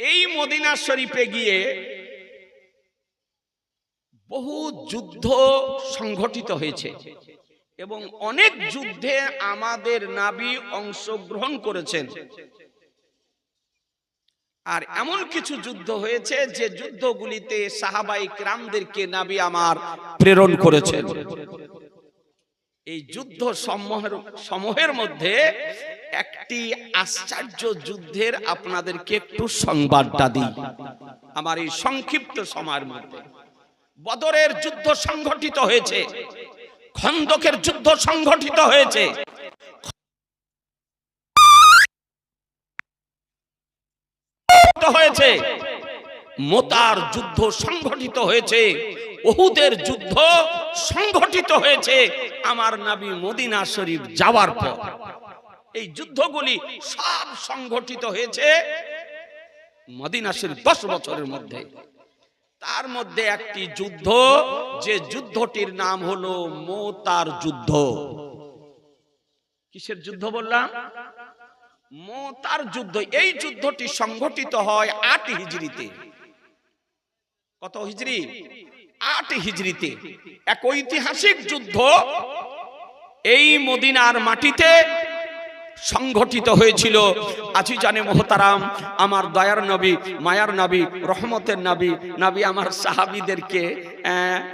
এই মদিনা শরীফে গিয়ে বহু যুদ্ধ সংঘটিত হয়েছে এবং অনেক যুদ্ধে আমাদের নাবি অংশগ্রহণ করেছেন। আর এমন কিছু যুদ্ধ হয়েছে যে যুদ্ধগুলিতে সাহাবাই ক্রামদেরকে নাবি আমার প্রেরণ করেছেন। এই যুদ্ধ সমূহের সমূহের মধ্যে একটি আশ্চর্য যুদ্ধের আপনাদেরকে একটু সংবাদটা দিই। আমার এই সংক্ষিপ্ত সময়ের মধ্যে। বদরের যুদ্ধ সংঘটিত হয়েছে। খন্দকের যুদ্ধ সংঘটিত হয়েছে। হয়েছে। মোতার যুদ্ধ সংঘটিত হয়েছে। ওহুদের যুদ্ধ সংঘটিত হয়েছে। আমার নাবি মদিনা শরীফ যাওয়ার পর। এই যুদ্ধগুলি সব সংঘটিত হয়েছে মদিনাসের দশ বছরের মধ্যে। তার মধ্যে একটি যুদ্ধ, যে যুদ্ধটির নাম হলো মোতার যুদ্ধ। কিসের যুদ্ধ বললাম? মোতার যুদ্ধ। এই যুদ্ধটি সংঘটিত হয় আট হিজড়িতে। কত হিজড়ি? আট হিজড়িতে। এক ঐতিহাসিক যুদ্ধ। এই মদিনার মাটিতে সংঘটিত হয়েছিল। আজি জানে মোহতারাম, আমার দয়ার নবী, মায়ার নবী, রহমতের নবী নবী আমার সাহাবিদেরকে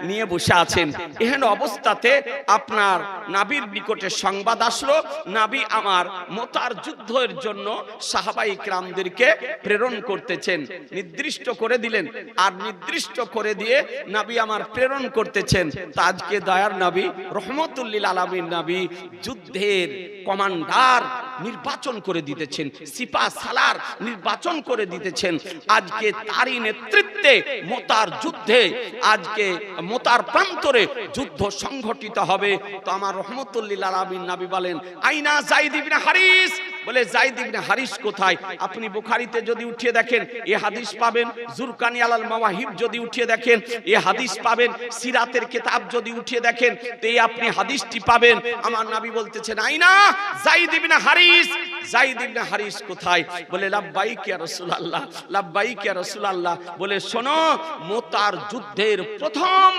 নিয়ে বসে আছেন। এহেন অবস্থাতে আপনার নাবির নিকটে সংবাদ আসলো। নাবি আমার মোতার যুদ্ধের জন্য সাহাবাই ক্রামদেরকে প্রেরণ করতেছেন, নির্দিষ্ট করে দিলেন। আর নির্দিষ্ট করে দিয়ে নাবি আমার প্রেরণ করতেছেন। তা আজকে দয়ার নবী, রহমতুল্লিল আলমীর নবী, যুদ্ধের কমান্ডার God নির্বাচন করে দিতেছেন, সিপা সালার নির্বাচন করে দিতেছেন। আজকে তারই নেতৃত্বে মোতার যুদ্ধে, আজকে মোতার প্রান্তরে যুদ্ধ সংঘটিত হবে। তো আমার রহমতুল্লিল আলমিন নাবি বলেন, আইনা জাইদ ইবনে হারিস? বলে, জাইদ ইবনে হারিস কোথায়? আপনি বুখারিতে যদি উঠিয়ে দেখেন, এ হাদিস পাবেন। জুরকানি আলাল মাওয়াহিব যদি উঠিয়ে দেখেন, এ হাদিস পাবেন। সিরাতের কিতাব যদি উঠিয়ে দেখেন, তো এই আপনি হাদিসটি পাবেন। আমার নাবি বলতেছেন, আইনা জাইদ ইবনে হারিস জাইদ ইবনে হারিস কোথায়? বলে, লাব্বাইক ইয়া রাসূলুল্লাহ, লাব্বাইক ইয়া রাসূলুল্লাহ। বলে, শোনো, মোতার যুদ্ধের প্রথম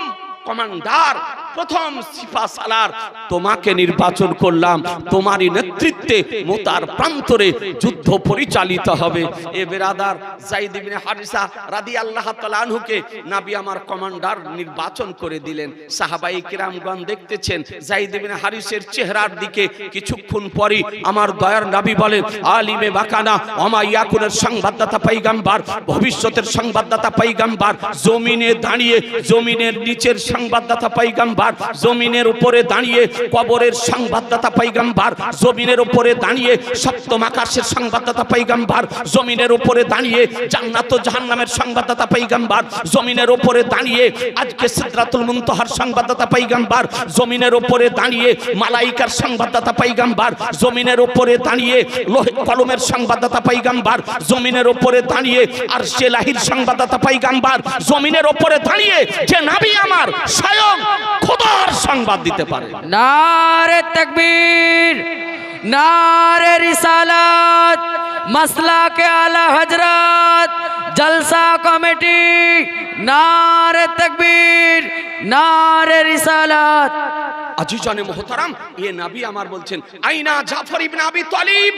কমান্ডার প্রথম সিফা সালার, তোমাকে নির্বাচন করলাম, তোমারই নেতৃত্বে মোতার প্রান্তরে যুদ্ধ পরিচালিত হবে। এ বেরাদার জাইদ হারিসা রাদিয়াল্লাহু তাআলা আনহুকে নবী আমার কমান্ডার নির্বাচন করে দিলেন। সাহাবাই কিরামগণ দেখতেছেন, জাইদ হারিসের চেহারার দিকে কিছুক্ষণ পরই আমার দয়ার নবী বলেন, আলিমে বাকানা, ওমা ইয়াকুনের সংবাদদাতা পয়গম্বর, ভবিষ্যতের সংবাদদাতা পয়গম্বর, জমিনে দাঁড়িয়ে, জমিনের নিচের সংবাদদাতা পয়গম্বর জমিনের উপরে দাঁড়িয়ে কবরের সংবাদদাতা পয়গম্বর জমিনের উপরে দাঁড়িয়ে সপ্তম আকাশের সংবাদদাতা পয়গম্বর জমিনের উপরে দাঁড়িয়ে জান্নাত জাহান্নামের সংবাদদাতা পয়গম্বর জমিনের উপরে দাঁড়িয়ে আজকে সিদরাতুল মুনতাহার সংবাদদাতা পয়গম্বর জমিনের উপরে দাঁড়িয়ে মালাইকার সংবাদদাতা পয়গম্বর জমিনের উপরে দাঁড়িয়ে লোহে কলমের সংবাদদাতা পয়গম্বর জমিনের উপরে দাঁড়িয়ে আর সেলাহির সংবাদদাতা পয়গম্বর জমিনের উপরে দাঁড়িয়ে যে নাবি আমার স্বয়ং খোদার সংবাদ দিতে পারে। নারে তকবীর নারে রিসালাত মাসলা কে আলা হযরত জলসা কমিটি নারে তকবীর নারে রিসালাত। আজিজানে মুহতারাম এ নবী আমার বলছেন আইনা জাফর ইবনে আবি তালিব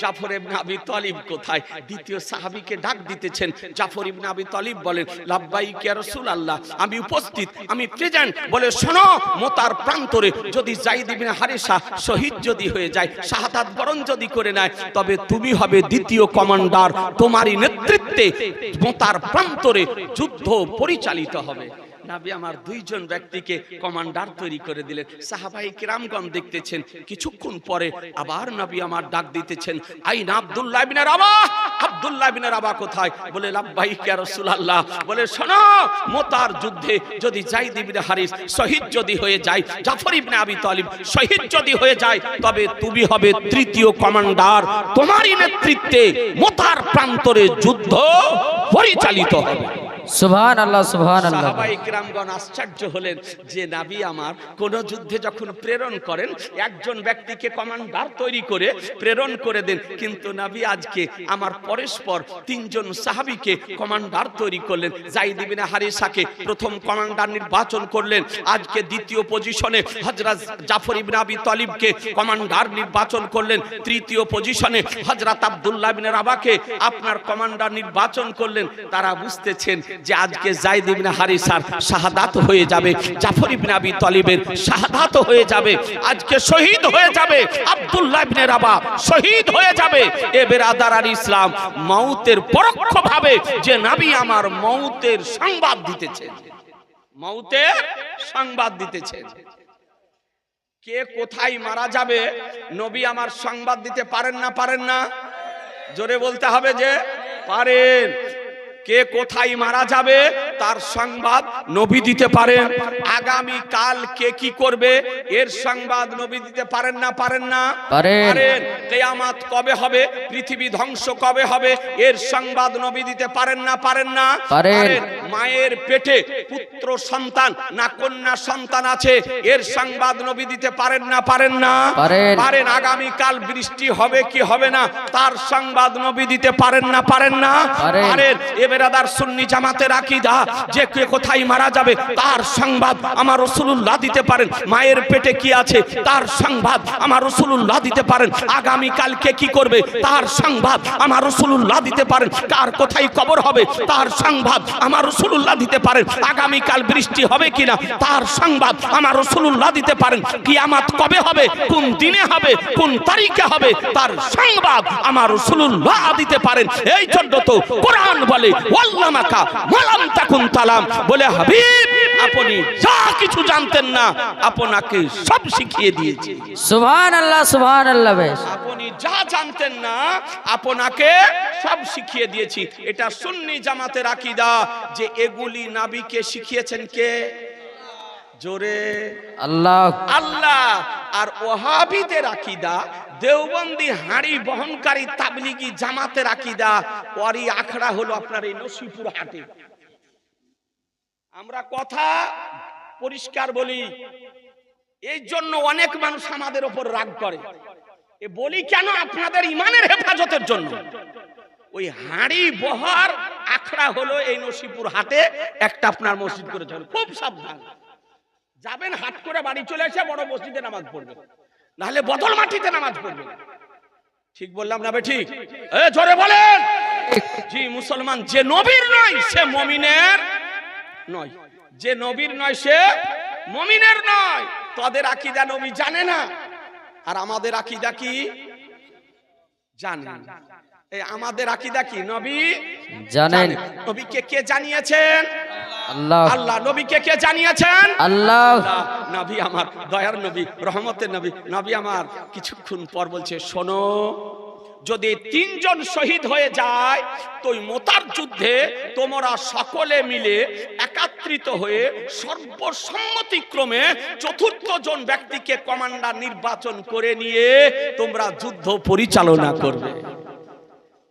জাফর ইবনে আবি তালিব কোথায়? দ্বিতীয় সাহাবীকে ডাক দিতেছেন। জাফর ইবনে আবি তালিব বলেন, লাব্বাইক ইয়া রাসূলুল্লাহ, আমি উপস্থিত, আমি প্রেজেন্ট। বলে, শোনো মোতার প্রান্তরে যদি জাইদ ইবনে হারিসা শহীদ যদি হয়ে যায়, শাহাদাত বরণ যদি করে নেয়, তবে তুমি হবে দ্বিতীয় কমান্ডার। তোমারই নেতৃত্বে মোতার প্রান্তরে যুদ্ধ পরিচালিত হবে। নাবি আমার দুইজন ব্যক্তিকে কমান্ডার তৈরি করে দিলেন। সাহাবাই কিরামগণ দেখতেছেন, কিছুক্ষণ পরে আবার নবী আমার ডাক দিতেছেন, আইন আব্দুল্লাহ বিন রাবা, আব্দুল্লাহ বিন রাবা কোথায়? বলে, লাব্বাইক ইয়া রাসূলুল্লাহ। বলে, শোনো, মোতার যুদ্ধে যদি জাইদ ইবনে হারিস শহীদ যদি হয়ে যায়, জাফর ইবনে আবি তালিব শহীদ যদি হয়ে যায়, তবে তুমি হবে তৃতীয় কমান্ডার। তোমারই নেতৃত্বে মোতার প্রান্তরে যুদ্ধ পরিচালিত হবে। আল্লাহ আল্লাহ সাহাবাই কিরামগণ আশ্চর্য হলেন যে নাবি আমার কোন যুদ্ধে যখন প্রেরণ করেন, একজন ব্যক্তিকে কমান্ডার তৈরি করে প্রেরণ করে দেন। কিন্তু নাবি আজকে আমার পরস্পর তিনজন সাহাবিকে কমান্ডার তৈরি করলেন। হারিসাকে প্রথম কমান্ডার নির্বাচন করলেন। আজকে দ্বিতীয় পজিশনে হযরত জাফর ইবনে আবি তালিবকে কমান্ডার নির্বাচন করলেন। তৃতীয় পজিশনে হযরত আব্দুল্লাহ ইবনে রাবাকে আপনার কমান্ডার নির্বাচন করলেন। তারা বুঝতেছেন যে আজকে জাইদ ইবনে হারিসার শাহাদাত হয়ে যাবে, জাফর ইবনে আবি তালিবের শাহাদাত হয়ে যাবে, আজকে শহীদ হয়ে যাবে, আব্দুল্লাহ ইবনে রাবা শহীদ হয়ে যাবে। এ বেরাদার আল ইসলাম মাউতের পরোক্ষভাবে যে নবী আমার মাউতের সংবাদ দিতেছে মাউতের সংবাদ দিতেছেন কে কোথায় মারা যাবে, নবী আমার সংবাদ দিতে পারেন না পারেন না? জোরে বলতে হবে যে পারেন। কে কোথায় মারা যাবে? তার সংবাদ নবী দিতে পারেন। আগামী কাল কে কি করবে? এর সংবাদ নবী দিতে পারেন না পারেন না? পারেন। কেয়ামাত কবে হবে? পৃথিবী ধ্বংস কবে হবে? এর সংবাদ নবী দিতে পারেন না পারেন না? পারেন। মায়ের পেটে পুত্র সন্তান না কন্যা সন্তান আছে এর সংবাদ নবী দিতে পারেন না পারেন না? পারেন। আগামী কাল বৃষ্টি হবে কি হবে না? তার সংবাদ নবী দিতে পারেন না পারেন না? পারেন। পারেন এ বেরাদার সুন্নি জামাতের আকীদা যে কে কোথায় মারা যাবে, তার সংবাদ আমার রাসূলুল্লাহ দিতে পারেন। মায়ের পেটে কি আছে, তার সংবাদ আমার রাসূলুল্লাহ দিতে পারেন। আগামী কালকে কি করবে, তার সংবাদ আমার রাসূলুল্লাহ দিতে পারেন। কার কোথায় কবর হবে, তার সংবাদ আমার রাসূলুল্লাহ দিতে পারেন। আগামী কাল বৃষ্টি হবে কিনা, তার সংবাদ আমার রাসূলুল্লাহ দিতে পারেন। কিয়ামত কবে হবে, কোন দিনে হবে, কোন তারিখে হবে, তার সংবাদ আমার রাসূলুল্লাহ দিতে পারেন। এই জন্য তো কোরআন বলে, ওয়াল্লামাকা মালাম তাকুন তালাম বলে হাবিব আপনি যা কিছু জানতেন না আপনাকে সব শিখিয়ে দিয়েছি। সুবহান আল্লাহ সুবহান আল্লাহ বেশ। আপনি যা জানতেন না আপনাকে সব শিখিয়ে দিয়েছি। এটা সুন্নি জামাতের আকীদা যে এগুলি নাবিকে শিখিয়েছেন কে? জোরে। আল্লাহ। আল্লাহ। আর ওহাবিদের আকীদা দেওবন্দি হাড়ি বহনকারী তাবলিগি জামাতের আকীদা ওয়ারি আখড়া হলো আপনার এই নসিপুর হাটে। আমরা কথা পরিষ্কার বলি। এই জন্য অনেক মানুষ আমাদের ওপর রাগ করে। এ বলি কেন আপনাদের ইমানের হেফাজতের জন্য? ওই হাড়ি, বহার, আখড়া হলো এই নসিপুর হাটে। একটা আপনার মসজিদ করে চলে খুব সাবধান। যাবেন, হাট করে বাড়ি চলে এসে বড় মসজিদে নামাজ পড়বেন। নাহলে বদল মাটিতে নামাজ পড়বেন। ঠিক বললাম না ঠিক জোরে বলেন! জি, মুসলমান যে নবীর নয়, সে মমিনের নয়। যে নবীর নয় সে মমিনের নয়। তাদের আকিদা নবী জানে না। আর আমাদের আকিদা কি? জানেন এই আমাদের আকিদা কি? নবী জানেন। নবীকে কে জানিয়েছেন? আল্লাহ। আল্লাহ। নবীকে কে জানিয়েছেন? আল্লাহ। আল্লাহ, নবী আমার দয়ার নবী রহমতের নবী। নবী আমার কিছুক্ষণ পর বলছে শোনো যদি তিনজন শহীদ হয়ে যায়, তো মোতার যুদ্ধে তোমরা সকলে মিলে একাত্রিত হয়ে সর্বসম্মতিক্রমে চতুর্থ জন ব্যক্তিকে কমান্ডার নির্বাচন করে নিয়ে তোমরা যুদ্ধ পরিচালনা করবে।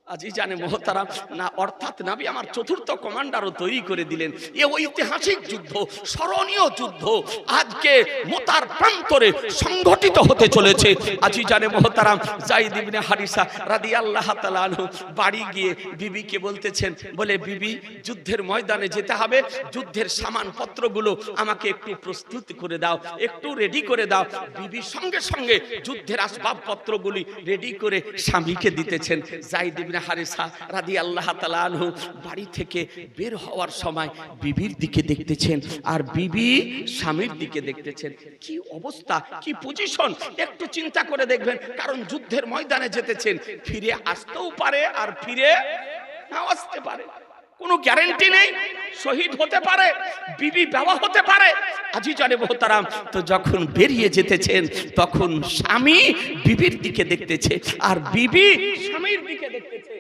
আজি জানে মহতারাম, না, অর্থাৎ নাবি আমার চতুর্থ কমান্ডারও তৈরি করে দিলেন। এ ঐতিহাসিক যুদ্ধ, স্মরণীয় যুদ্ধ, আজকে মোতার প্রান্তরে সংগঠিত হতে চলেছে। আজি জানে মহতারাম, জাইদ ইবনে হারিসা তাআলা আনহু বাড়ি গিয়ে বিবিকে বলতেছেন, বলে, বিবি, যুদ্ধের ময়দানে যেতে হবে, যুদ্ধের সামানপত্রগুলো আমাকে একটু প্রস্তুত করে দাও, একটু রেডি করে দাও। বিবি সঙ্গে সঙ্গে যুদ্ধের আসবাবপত্রগুলি রেডি করে স্বামীকে দিতেছেন। জাইদ ইবনে হারিসা রাদি আল্লাহ তালু বাড়ি থেকে বের হওয়ার সময় বিবির দিকে দেখতেছেন আর বিবি স্বামীর দিকে দেখতেছেন। কি অবস্থা? কি পজিশন একটু চিন্তা করে দেখবেন, কারণ যুদ্ধের ময়দানে যেতেছেন, ফিরে আসতেও পারে আর ফিরে নাও আসতে পারে। কোনো গ্যারেন্টি নেই। শহীদ হতে পারে, বিবি বেওয়া হতে পারে। আজি জানে মোহতারাম, তো যখন বেরিয়ে যেতেছেন, তখন স্বামী বিবির দিকে দেখতেছে আর বিবি স্বামীর দিকে দেখতেছে।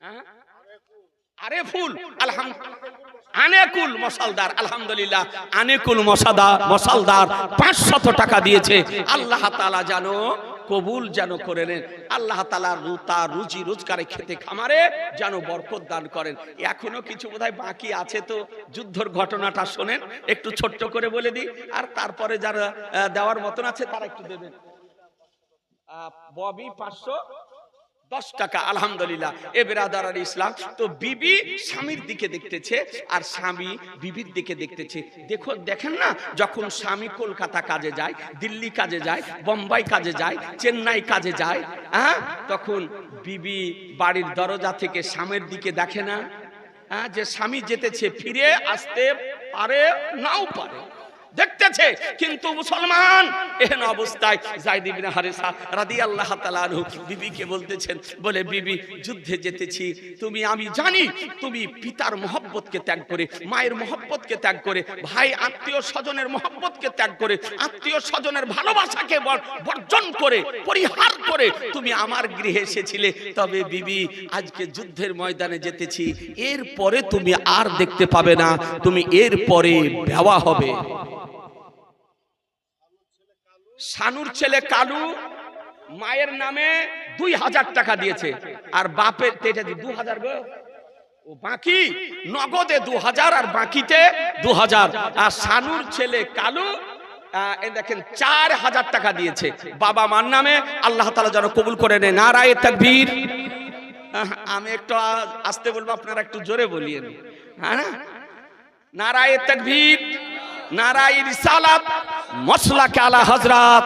হ্যাঁ? আরে ফুল, আলহাম আনেকুল মশালদার, আলহামদুলিল্লাহ। আনেকুল মশাদা মশালদার পাঁচশত টাকা দিয়েছে। আল্লাহ তালা জানো কবুল যেন করে নেন। আল্লাহ তালা রুতা রুজি রোজগারে খেতে খামারে যেন বরকত দান করেন। এখনও কিছু বোধহয় বাকি আছে তো, যুদ্ধর ঘটনাটা শোনেন, একটু ছোট্ট করে বলে দিই। আর তারপরে যারা দেওয়ার মতন আছে তারা একটু দেবেন। ববি পাঁচশো দশ টাকা, আলহামদুলিল্লাহ। এ বেরাদার ইসলাম, তো বিবি স্বামীর দিকে দেখতেছে আর স্বামী বিবির দিকে দেখতেছে। দেখো, দেখেন না, যখন স্বামী কলকাতা কাজে যায়, দিল্লি কাজে যায়, বোম্বাই কাজে যায়, চেন্নাই কাজে যায় হ্যাঁ তখন বিবি বাড়ির দরজা থেকে স্বামীর দিকে দেখে না হ্যাঁ যে স্বামী যেতেছে, ফিরে আসতে পারে, নাও পারে। দেখতেছে, কিন্তু মুসলমান, এহেন অবস্থায় জাইদ ইবনে হারিসা রাদিয়াল্লাহু তাআলা আনহু বিবিকে বলতেছেন, বলে, বিবি, যুদ্ধে যেতেছি। তুমি, আমি জানি, তুমি পিতার মহব্বতকে ত্যাগ করে, মায়ের মহব্বতকে ত্যাগ করে, ভাই আত্মীয় স্বজনের মহব্বতকে ত্যাগ করে, আত্মীয় স্বজনের ভালোবাসাকে বর- বর্জন করে, পরিহার করে তুমি আমার গৃহে এসেছিলে। তবে বিবি, আজকে যুদ্ধের ময়দানে যেতেছি। এরপরে তুমি আর দেখতে পাবে না। তুমি এরপরে বেওয়া হবে। সানুর ছেলে কালু মায়ের নামে দুই হাজার টাকা দিয়েছে। আর বাপের দু হাজার গো। ও বাকি নগদে দু হাজার আর বাকিতে দু হাজার। আর সানুর ছেলে কালু দেখেন চার হাজার টাকা দিয়েছে। বাবা মার নামে আল্লাহ তালা যেন কবুল করে নেয়। নারায় তাকবীর। আমি একটু আসতে বলব, আপনারা একটু জোরে বলিয়েন। হ্যাঁ নারায় তকবীর। নারায় রিসালাত মশলা কালা হজরত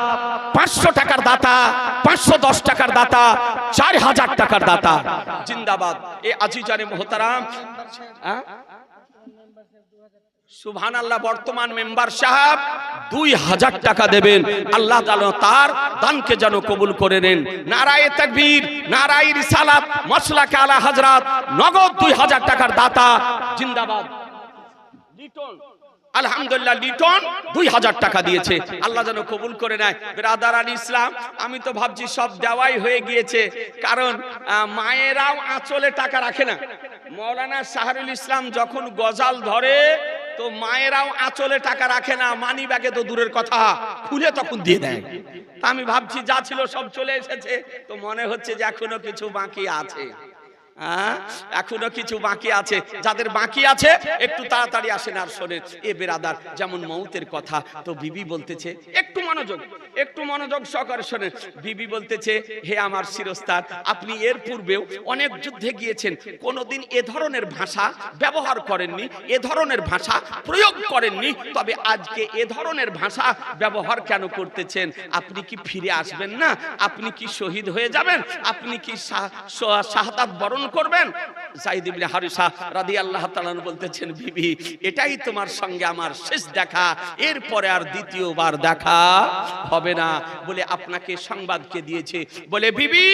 পাঁচশো টাকার দাতা, পাঁচশো দশ টাকার দাতা, চার হাজার টাকার দাতা। জিন্দাবাদ। এ আজিজানে মোহতারাম? সুবহান আল্লাহ বর্তমান মেম্বার সাহেব দুই হাজার টাকা দেবেন। আল্লাহ তার দানকে যেন কবুল করে নেন। নারায়ে তাকবীর নারায়ে রিসালাত মসলাকে আলা হযরত, নগদ দুই হাজার টাকার দাতা। জিন্দাবাদ। আলহামদুলিল্লাহ, লিটন দুই হাজার টাকা দিয়েছে। আল্লাহ যেন কবুল করে নেয়। বেরাদার আলী ইসলাম, আমি তো ভাবছি সব দেওয়াই হয়ে গিয়েছে। কারণ মায়েরাও আঁচলে টাকা রাখে না। মৌলানা শাহরুল ইসলাম যখন গজাল ধরে, তো মায়েরাও আঁচলে টাকা রাখে না। মানি ব্যাগে তো দূরের কথা। খুলে তখন দিয়ে দেয়। তা আমি ভাবছি, যা ছিল সব চলে এসেছে। তো মনে হচ্ছে যে এখনও কিছু বাকি আছে। হ্যাঁ? এখনও কিছু বাকি আছে। যাদের বাকি আছে, একটু তাড়াতাড়ি আসেন আর শোনেন। এ বেরাদার, যেমন মৌতের কথা, তো বিবি বলতেছে, একটু মনোযোগ একটু মনোযোগ সহকারে শোনেন। বিবি বলতেছে, হে আমার শিরস্তার, আপনি এর পূর্বেও অনেক যুদ্ধে গিয়েছেন। কোনোদিন এ ধরনের ভাষা ব্যবহার করেননি, এ ধরনের ভাষা প্রয়োগ করেননি, তবে আজকে এ ধরনের ভাষা ব্যবহার কেন করতেছেন? আপনি কি ফিরে আসবেন না? আপনি কি শহীদ হয়ে যাবেন? আপনি কি শাহাদাত বরণ করবেন? জাইদ ইবনে হারিসা রাদিয়াল্লাহু তাআলা বলতেছেন, বিবি, এটাই তোমার সঙ্গে আমার শেষ দেখা। এরপরে আর দ্বিতীয়বার দেখা হবে না। বলে আপনাকে সংবাদকে দিয়েছে। বলে, বিবি,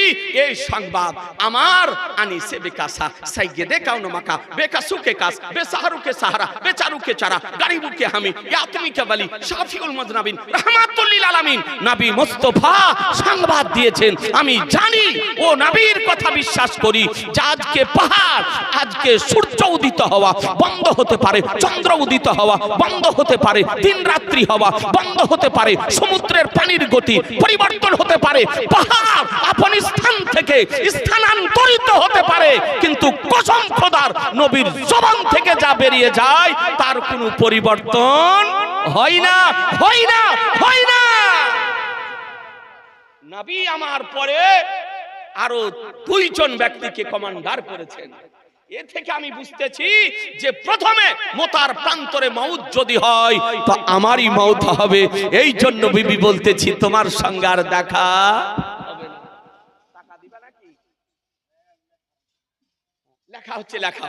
এই সংবাদ আমার আনি সে বেকাসা। সাইগে দেখাও মাকা বেকাসুকে কাস, বেসাহারুকে সাহারা, বেচারুকে চারা, গারিবুকে হামি, ইয়াতমিকে বলি, শাফিউল মজনাবিন রাহমাতুল লিল আলামিন। নবী মুস্তাফা সংবাদ দিয়েছেন। আমি জানি, ও নবীর কথা বিশ্বাস করি। যে আজকে পাহাড়, আজকে সূর্য উদিত হওয়া, বন্ধ হতে পারে চন্দ্র উদিত হওয়া, বন্ধ হতে পারে দিন রাত্রি হওয়া, বন্ধ হতে পারে সমুদ্রের পানির গতি পরিবর্তন হতে পারে, পাহাড় আপন স্থান থেকে স্থানান্তরিত হতে পারে, কিন্তু কসম খোদার নবীর জবান থেকে যা বেরিয়ে যায়, তার কোনো পরিবর্তন হয় না হয় না হয় না। নবী আমার পরে আরও দুইজন ব্যক্তিকে কমান্ডার করেছেন। এ থেকে আমি বুঝতেছি যে প্রথমে মোতার প্রান্তরে মৌত যদি হয়, তো আমারই মৌত হবে। এই জন্য বিবি বলতেছি, তোমার সঙ্গে আর দেখা? লেখা হচ্ছে লেখা।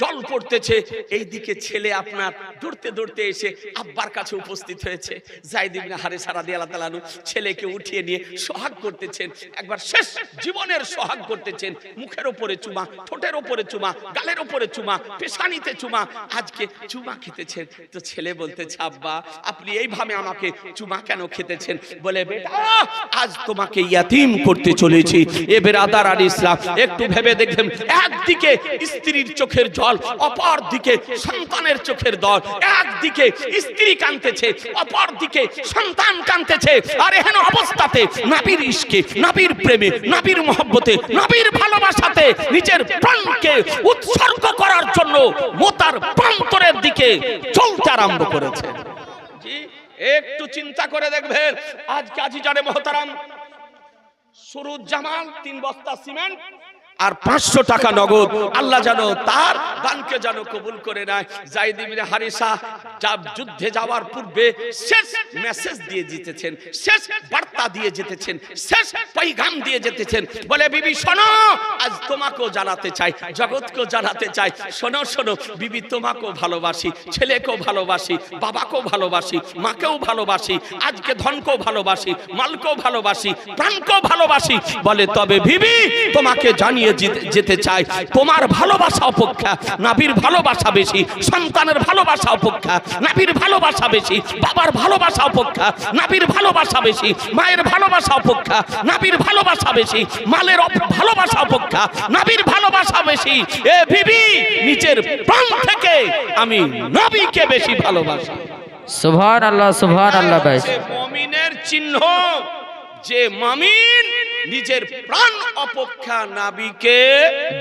জল পড়তেছে। এই দিকে ছেলে আপনার দৌড়তে দৌড়তে এসে আব্বার কাছে উপস্থিত হয়েছে। জাইদ ইবনে হারেসা রাদিয়াল্লাহু তাআলা আনহু ছেলেকে উঠিয়ে নিয়ে সোহাগ করতেছেন। একবার শেষ জীবনের সোহাগ করতেছেন। মুখের ওপরে চুমা, ঠোঁটের ওপরে চুমা, গালের ওপরে চুমা, পেশানিতে চুমা। আজকে চুমা খেতেছেন। তো ছেলে বলতেছে, আব্বা, আপনি এইভাবে আমাকে চুমা কেন খেতেছেন? বলে, বেটা, আজ তোমাকে ইয়াতিম করতে চলেছি। এ বেরাদার আলী ইসলাম, একটু ভেবে দেখবেন, একদিকে স্ত্রীর চোখের জল অপর দিকে সন্তানের চোখের দল। একদিকে স্ত্রী কাঁদতেছে, অপর দিকে সন্তান কাঁদতেছে। আর এহেন অবস্থাতে নাবির ইশকে, নাবির প্রেমে, নাবির মহব্বতে, নাবির ভালোবাসাতে নিজের প্রাণকে উৎসর্গ করার জন্য মোতার প্রান্তরের দিকে চলতে আরম্ভ করেছে। একটু চিন্তা করে দেখবেন। আজ কাজী জানে মহতারাম সুরুজ জামাল তিন বস্তা সিমেন্ট আর পাঁচশো টাকা নগদ। আল্লাহ যেন তার দানকে যেন কবুল করে নেয়। জাইদ ইবনে হারিসা যা যুদ্ধে যাওয়ার পূর্বে শেষ মেসেজ দিয়ে জিতেছেন, শেষ বার্তা দিয়ে জিতেছেন, শেষ পৈগাম দিয়ে যেতেছেন বলে, বিবি, শোনো, আজ তোমাকেও জানাতে চাই, জগৎকেও জানাতে চাই। শোনো শোনো, বিবি, তোমাকেও ভালোবাসি, ছেলেকেও ভালোবাসি, বাবাকেও ভালোবাসি, মাকেও ভালোবাসি, আজকে ধনকেও ভালোবাসি, মালকেও ভালোবাসি, প্রাণকেও ভালোবাসি। বলে, তবে বিবি, তোমাকে জানিয়ে জিতে- যেতে চাই। তোমার ভালোবাসা অপেক্ষা নাবির ভালোবাসা বেশি সন্তানের ভালোবাসা অপেক্ষা নাবির ভালোবাসা বেশি বাবার ভালোবাসা অপেক্ষা নাবির ভালোবাসা বেশি মায়ের ভালোবাসা অপেক্ষা নাবির ভালোবাসা বেশি মালের ভালোবাসা অপেক্ষা নাবির ভালোবাসা বেশি। এ বিবি নিজের প্রাণ থেকে আমি নবীকে বেশি ভালোবাসি। সুবহান আল্লাহ সুবহান আল্লাহ মমিনের চিহ্ন যে মামিন নিজের প্রাণ অপেক্ষা নাবিকে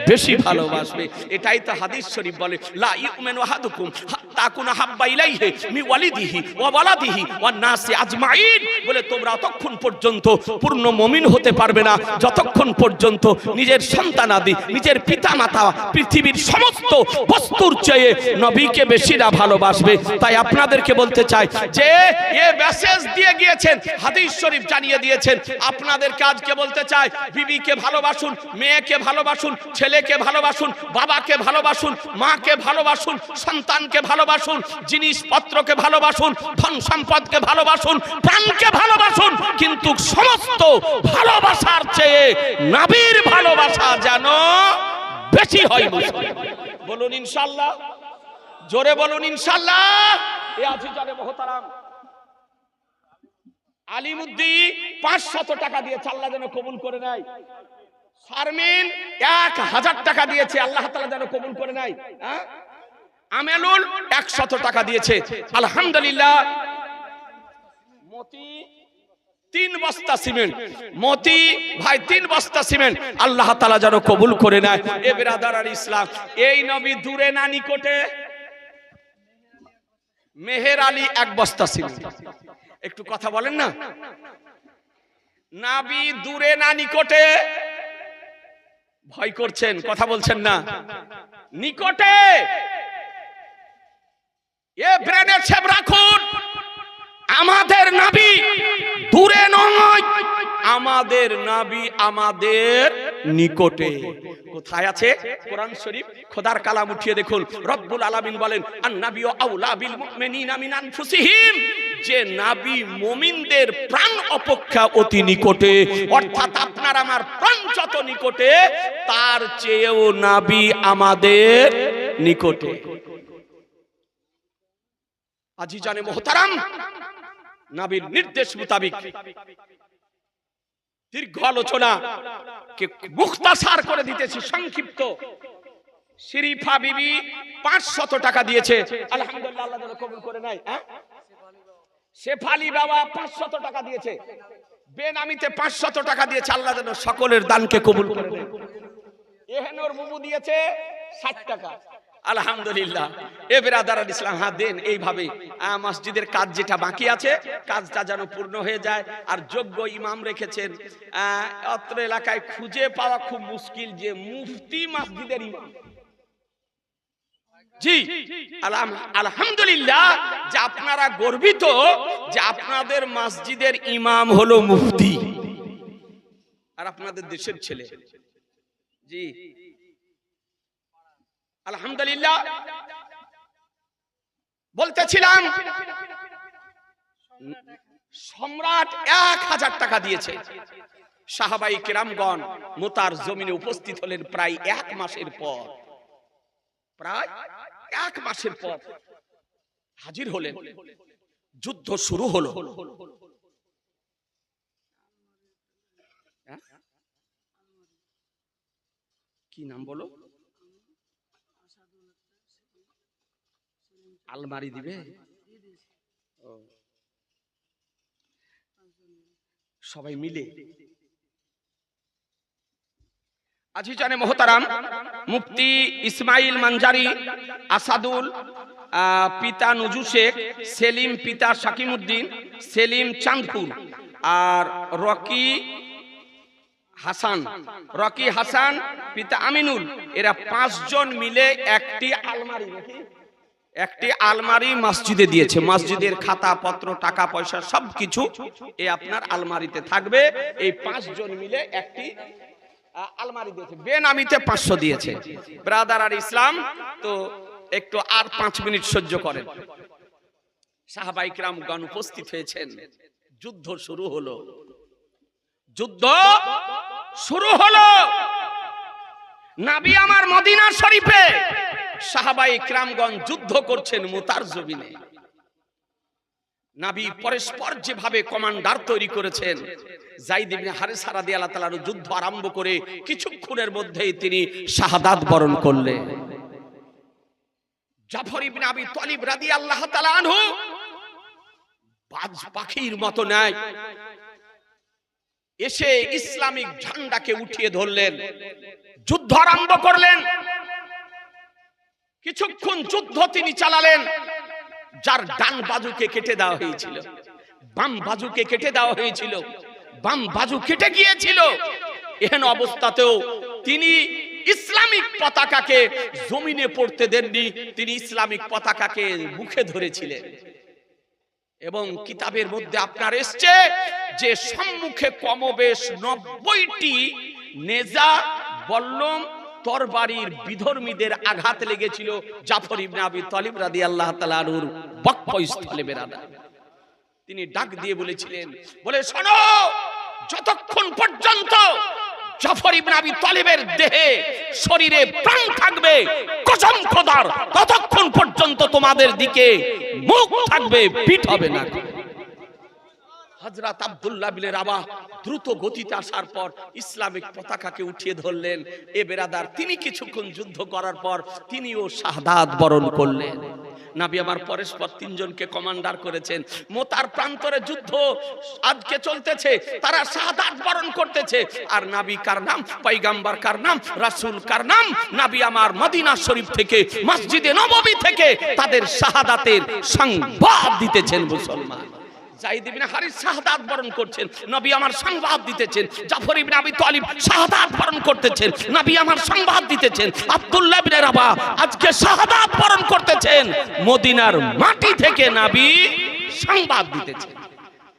বেশি ভালোবাসবে। এটাই তো হাদিস শরীফ বলে, লা ইউমিনু আহাদুকুম হাত্তা কুনা হাব্বা ইলাইহি মি ওয়ালিদিহি ওয়া ওয়ালাদিহি ওয়ান নাসি আজমাইন। বলে, তোমরা ততক্ষণ পর্যন্ত পূর্ণ মুমিন হতে পারবে না। যতক্ষণ পর্যন্ত নিজের সন্তানাদি, নিজের পিতামাতা, পৃথিবীর সমস্ত বস্তুর চেয়ে নবীকে বেশি না ভালোবাসবে। তাই আপনাদেরকে বলতে চাই যে, এ মেসেজ দিয়ে গিয়েছেন, হাদিস শরীফ জানিয়ে দিয়েছেন। আপনাদেরকে আজকে বলতে চাই, বিবিকে ভালোবাসুন, মেয়েকে ভালোবাসুন, ছেলেকে ভালোবাসুন, বাবাকে ভালোবাসুন, মাকে ভালোবাসুন, সন্তানকে ভালোবাসুন, জিনিসপত্রকে ভালোবাসুন, ধন সম্পদকে ভালোবাসুন, প্রাণকে ভালোবাসুন, কিন্তু সমস্ত ভালোবাসার চেয়ে নাবির ভালোবাসা যেন বেশি হয়। বলুন ইনশাল্লাহ, জোরে বলুন ইনশাল্লাহ এ আছে জানে মহতারাম আলিমুদ্দি পাঁচশত টাকা দিয়েছে আল্লাহ যেন কবুল করে নাই। শারমিন এক হাজার টাকা দিয়েছে, আল্লাহ তালা যেন কবুল করে নাই। হ্যাঁ? আমেলুল একশত টাকা দিয়েছে। আলহামদুলিল্লাহ। মতি তিন বস্তা সিমেন্ট। মতি ভাই তিন বস্তা সিমেন্ট। আল্লাহ তালা যেন কবুল করে নেয়। এ বেরাদার আর ইসলাম, এই নবী দূরে না নিকটে? মেহের আলী এক বস্তা সিমেন্ট। একটু কথা বলেন না। নাবি দূরে না নিকটে। ভয় করছেন, কথা বলছেন না। নিকটে। এ ব্রেনে ছেপ রাখুন। আমাদের নাবি দূরে নয়। আমাদের নাবি আমাদের নিকটে। কোথায় আছে? কোরআন শরীফ? খোদার কালাম উঠিয়ে দেখুন। রব্বুল আলামিন বলেন আন নাবিয়ু আউলা বিল মুমিনিনা মিন আনফুসিহিম। যে নাবি মুমিনদের প্রাণ অপেক্ষা অতি নিকটে, অর্থাৎ আপনার আমার প্রাণ যত নিকটে, তার চেয়েও নাবি আমাদের নিকটে। আজি জানে মোহতারাম, নাবির নির্দেশ মোতাবিক। দীর্ঘ আলোচনা, কে মুখতাসার করে দিতেছি সংক্ষিপ্ত। শরীফা বিবি পাঁচশত টাকা দিয়েছে। আলহামদুলিল্লাহ, আল্লাহ কবুল করে নাই হ্যাঁ? শেফালি বাবা পাঁচশত টাকা দিয়েছে। বেনামিতে পাঁচশত টাকা দিয়েছে, আল্লাহ যেন সকলের দানকে কবুল করে এহেনোর বুবু দিয়েছে ষাট টাকা। আলহামদুলিল্লাহ। এ বেরাদার ইসলাম হ্যাঁ দেন এইভাবে। মসজিদের কাজ যেটা বাকি আছে, কাজটা যেন পূর্ণ হয়ে যায়। আর যোগ্য ইমাম রেখেছেন। অত্র এলাকায় খুঁজে পাওয়া খুব মুশকিল যে মুফতি মসজিদের ইমাম। জি। আলহামদুলিল্লাহ যে আপনারা গর্বিত যে আপনাদের মসজিদের ইমাম হলো মুফতি। আর আপনাদের দেশের ছেলে। জি। আলহামদুলিল্লাহ। বলতেছিলাম, সম্রাট এক হাজার টাকা দিয়েছে। সাহাবাই কেরামগণ মোতার জমিনে উপস্থিত হলেন প্রায় এক মাসের পর। প্রায় এক মাসের পর হাজির হলেন। যুদ্ধ শুরু হলো। হ্যাঁ? কি নাম বলো? আলমারি দিবে? সবাই মিলে আজি জানে মহতারাম, মুফতি ইসমাইল মানজারি আসাদুল পিতা নজু শেখ, সেলিম পিতা শাকিমুদ্দিন, সেলিম চাঁদপুর, আর রকি হাসান রকি হাসান, পিতা আমিনুল, এরা পাঁচজন মিলে একটি আলমারি একটি আলমারি মসজিদে দিয়েছে। মসজিদের খাতা, পত্র, টাকা, পয়সা, সবকিছু এই আপনার আলমারিতে থাকবে। এই পাঁচজন মিলে একটি আলমারি দিয়েছে। বেনামিতে পাঁচশো দিয়েছে। ব্রাদার আর ইসলাম, তো একটু আর পাঁচ মিনিট সহ্য করেন। সাহাবাইক রামগণ উপস্থিত হয়েছেন। যুদ্ধ শুরু হলো। যুদ্ধ শুরু হলো। নাবি আমার মদিনা শরীফে। সাহাবাই ক্রামগঞ্জ যুদ্ধ করছেন মুতার জমিনে। নাবি পরস্পর যেভাবে কমান্ডার তৈরি করেছেন। জাইদ ইবনে হারিসা রাদিয়াল্লাহু তাআলার যুদ্ধ আরম্ভ করে কিছুক্ষণের মধ্যেই তিনি শাহাদাত বরণ করলেন। জাফর ইবনে আবি তালিব রাদিয়াল্লাহু তাআলা আনহু বাজ পাখির মতো নাই এসে ইসলামিক ঝান্ডাকে উঠিয়ে ধরলেন। যুদ্ধ আরম্ভ করলেন। কিছুক্ষণ যুদ্ধ তিনি চালালেন। যার ডান বাজুকে কেটে দেওয়া হয়েছিল, বাম বাজুকে কেটে দেওয়া হয়েছিল, বাম বাজু কেটে গিয়েছিল। এহেন অবস্থাতেও তিনি ইসলামিক পতাকাকে জমিনে পড়তে দেননি, তিনি ইসলামিক পতাকাকে মুখে ধরেছিলেন। এবং কিতাবের মধ্যে আপনার এসছে যে সম্মুখে কমবেশ নব্বইটি নেজা, বল্লম তরবারির বিধর্মীদের আঘাত লেগেছিল জাফর ইবনে আবি তালিব রাদিয়াল্লাহু তাআলার বক্ষস্থলে বেরাদা তিনি ডাক দিয়ে বলেছিলেন, বলে, শোনো, যতক্ষণ পর্যন্ত জাফর ইবনে আবি তালিবের দেহে শরীরে প্রাণ থাকবে, কসম খোদার, ততক্ষণ পর্যন্ত তোমাদের দিকে মুখ থাকবে, পিঠ হবে না। হজরত আবদুল্লাহ বিন রাবাহ দ্রুত গতিতে আসার পর ইসলামিক পতাকাকে উঠিয়ে ধরলেন। এ বেরাদার, তিনি কিছুক্ষণ যুদ্ধ করার পর তিনিও শাহাদাত বরণ করলেন। নাবি আমার পরস্পর তিনজনকে কমান্ডার করেছেন। মোতার প্রান্তরে যুদ্ধ আজকে চলতেছে, তারা শাহাদাত বরণ করতেছে। আর নাবি কার নাম পৈগাম্বার কার নাম, রাসূল কার নাম? নাবি আমার মদিনা শরীফ থেকে, মসজিদে নববী থেকে তাদের শাহাদাতের সংবাদ দিতেছেন মুসলমান। জাহিদ ইবনে হারিস শাহাদাত বরণ করছেন। নবী আমার সংবাদ দিতেছেন। জাফর ইবনে আবি তালিব শাহাদাত বরণ করতেছেন। নবী আমার সংবাদ দিতেছেন। আব্দুল্লাহ ইবনে রাবা আজকে শাহাদাত বরণ করতেছেন। মদিনার মাটি থেকে নবী সংবাদ দিতেছেন।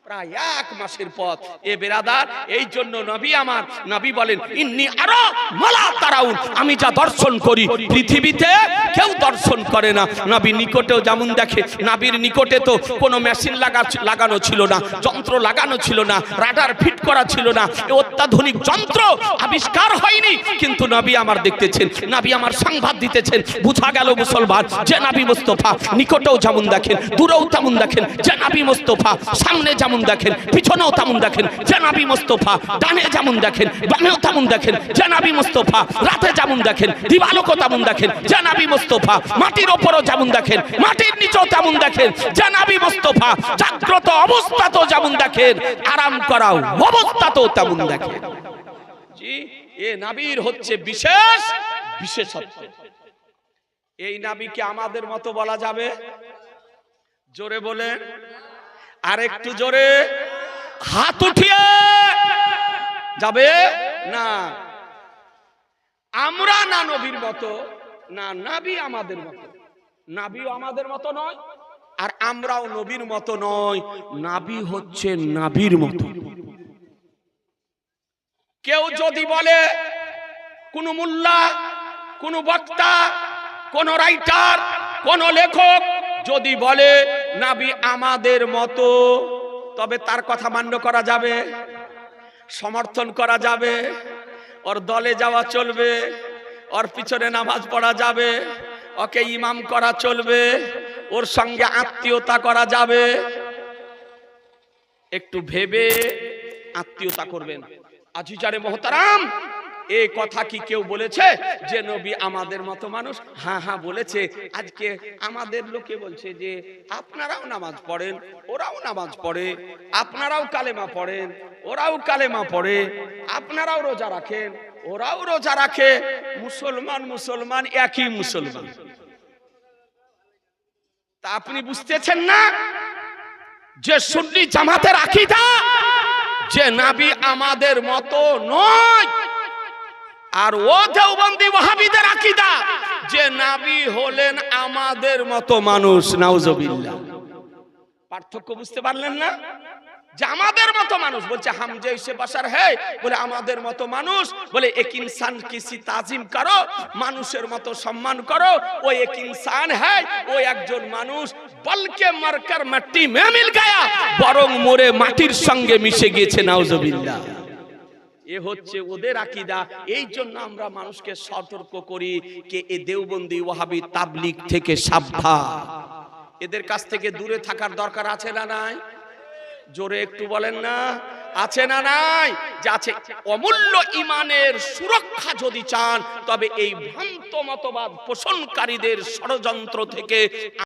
প্রায় এক মাসের পথ। এ বেরাদার, এই জন্য নবী আমার, নবী বলেন, ইন্নি আরও মালা তারাউন, আমি যা দর্শন করি, পৃথিবীতে কেউ দর্শন করে না। নবী নিকটেও যেমন দেখে, নাবির নিকটে তো কোনো মেশিন লাগা লাগানো ছিল না, যন্ত্র লাগানো ছিল না, রাডার ফিট করা ছিল না অত্যাধুনিক যন্ত্র আবিষ্কার হয়নি। কিন্তু নবী আমার দেখতেছেন, নবী আমার সংবাদ দিতেছেন, বুঝা গেল মুসলমান, যে নাবি মুস্তফা নিকটেও যেমন দেখেন, দূরেও তেমন দেখেন, যে নাবি মুস্তফা সামনে যেমন দেখেন, পিছনেও তেমন দেখেন যে নাবি মুস্তফা, ডানে যেমন দেখেন, বামেও তেমন দেখেন যে নাবি মুস্তফা, রাতে যেমন দেখেন, দিবালোকও তেমন দেখেন যে নাবি মুস্তফা, মাটির ওপরও যেমন দেখেন, মাটির নিচেও তেমন দেখেন যে নাবি মুস্তফা, জাগ্রত অবস্থাতেও যেমন দেখেন, আরাম করাও অবস্থাতেও তেমন দেখেন। এ নাবির হচ্ছে বিশেষ বিশেষত্ব। এই নাবিকে আমাদের মতো বলা যাবে? জোরে বলে আর একটু জোরে হাত উঠিয়ে যাবে? না। আমরা না নবীর মতো, না নাবি আমাদের মতো। নাবিও আমাদের মতো নয়, আর আমরাও নবীর মতো নয়। নাবি হচ্ছে নাবির মতো। কেউ যদি বলে, কোন মুল্লা, কোন বক্তা, কোন রাইটার, কোন লেখক যদি বলে নাবি আমাদের মতো, তবে তার কথা মান্য করা যাবে, সমর্থন করা যাবে, ওর দলে যাওয়া চলবে, ওর পিছনে নামাজ পড়া যাবে, ওকে ইমাম করা চলবে, ওর সঙ্গে আত্মীয়তা করা যাবে। একটু ভেবে আত্মীয়তা করবেন। আজিজারে মহতারাম! এই কথা কি কেউ বলেছে যে নবী আমাদের মতো মানুষ? হ্যাঁ হ্যাঁ বলেছে। আজকে আমাদের লোকে বলছে যে আপনারাও নামাজ পড়েন, ওরাও নামাজ পড়ে, আপনারাও কালেমা পড়েন, ওরাও কালেমা পড়ে, আপনারাও রোজা রাখেন, ওরাও রোজা রাখে, মুসলমান মুসলমান, একই মুসলমান। তা আপনি বুঝতেছেন না যে সুন্নি জামাতের আকিদা? যে নাবি আমাদের মতো নয়। আর ও দেওবন্দি ওয়াহাবিদের আকিদা যে নাবি হলেন আমাদের মতো মানুষ, নাউজুবিল্লাহ। পার্থক্য বুঝতে পারলেন না? যে আমাদের মতো মানুষ, বলছে হাম যে সে বাসার হে, বলে, আমাদের মতো মানুষ, বলে, এক ইনসান কিসি তাজিম করো, মানুষের মতো সম্মান করো, ও এক ইনসান হ্যাঁ ও একজন মানুষ, বলকে মারকার মাটি মে মিল গায়া, বরং মোরে মাটির সঙ্গে মিশে গিয়েছে, নাউজুবিল্লাহ। এ হচ্ছে ওদের আকিদা। এই জন্য আমরা মানুষকে সতর্ক করি কে এ দেওবন্দি ওয়াহাবি তাবলিগ থেকে সাবধান। এদের কাছ থেকে দূরে থাকার দরকার আছে না নাই? জোরে একটু বলেন না। আছে না নাই? যে আছে। অমূল্য ইমানের সুরক্ষা যদি চান তবে এই ভ্রান্ত মতবাদ পোষণকারীদের ষড়যন্ত্র থেকে